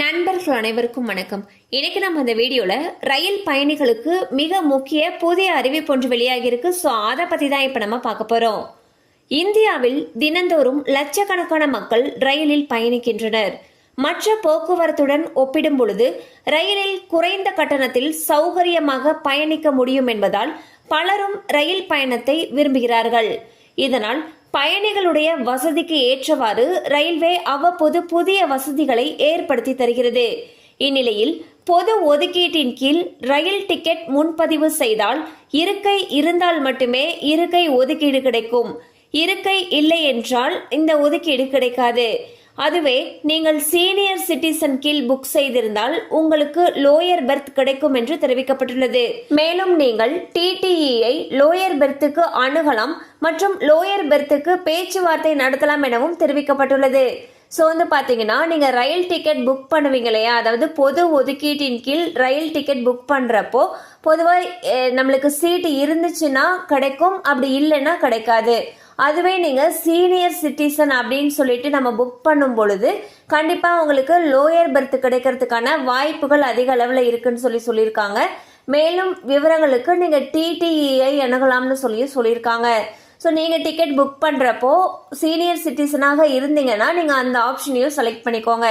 நண்பர்கள் அனைவருக்கும் வணக்கம். இன்னைக்கு நம்ம இந்த வீடியோவில் ரயில் பயணிகளுக்கு மிக முக்கிய புதிய அறிவிப்பு ஒன்று வெளியாகியிருக்கு. ஸோ அதை பற்றி தான் இப்போ நம்ம பார்க்க போகிறோம் இந்தியாவில் தினந்தோறும் லட்சக்கணக்கான மக்கள் ரயிலில் பயணிக்கின்றனர். மற்ற போக்குவரத்துடன் ஒப்பிடும் பொழுது ரயிலில் குறைந்த கட்டணத்தில் சௌகரியமாக பயணிக்க முடியும் என்பதால் பலரும் ரயில் பயணத்தை விரும்புகிறார்கள். இதனால் பயணிகளுடைய வசதிக்கு ஏற்றவாறு ரயில்வே அவ்வப்போது புதிய வசதிகளை ஏற்படுத்தி தருகிறது. இந்நிலையில் பொது ஒதுக்கீட்டின் கீழ் ரயில் டிக்கெட் முன்பதிவு செய்தால் இருக்கை இருந்தால் மட்டுமே இருக்கை ஒதுக்கீடு கிடைக்கும். இருக்கை இல்லை என்றால் இந்த ஒதுக்கீடு கிடைக்காது. அதுவே நீங்கள் சீனியர் சிட்டிசன் கீழ் புக் செய்திருந்தால் உங்களுக்கு லோயர் பெர்த் கிடைக்கும் என்று தெரிவிக்கப்பட்டுள்ளது. மேலும் நீங்கள் டிடிஇயை லோயர் பெர்த்துக்கு அணுகலாம் மற்றும் லோயர் பெர்த்துக்கு பேச்சுவார்த்தை நடத்தலாம் எனவும் தெரிவிக்கப்பட்டுள்ளது. ஸோ வந்து பார்த்தீங்கன்னா நீங்கள் ரயில் டிக்கெட் புக் பண்ணுவீங்க இல்லையா? அதாவது பொது ஒதுக்கீட்டின் கீழ் ரயில் டிக்கெட் புக் பண்ணுறப்போ பொதுவாக நம்மளுக்கு சீட்டு இருந்துச்சுன்னா கிடைக்கும் அப்படி இல்லைன்னா கிடைக்காது. அதுவே நீங்கள் சீனியர் சிட்டிசன் அப்படின்னு சொல்லிட்டு நம்ம புக் பண்ணும் பொழுது கண்டிப்பாக உங்களுக்கு லோயர் பர்த் கிடைக்கிறதுக்கான வாய்ப்புகள் அதிக அளவில் இருக்குன்னு சொல்லி சொல்லியிருக்காங்க. மேலும் விவரங்களுக்கு நீங்கள் டிடிஇஐ அணுகலாம்னு சொல்லி சொல்லியிருக்காங்க. ஸோ நீங்கள் டிக்கெட் புக் பண்ணுறப்போ சீனியர் சிட்டிசனாக இருந்தீங்கன்னா நீங்கள் அந்த ஆப்ஷனையும் செலக்ட் பண்ணிக்கோங்க.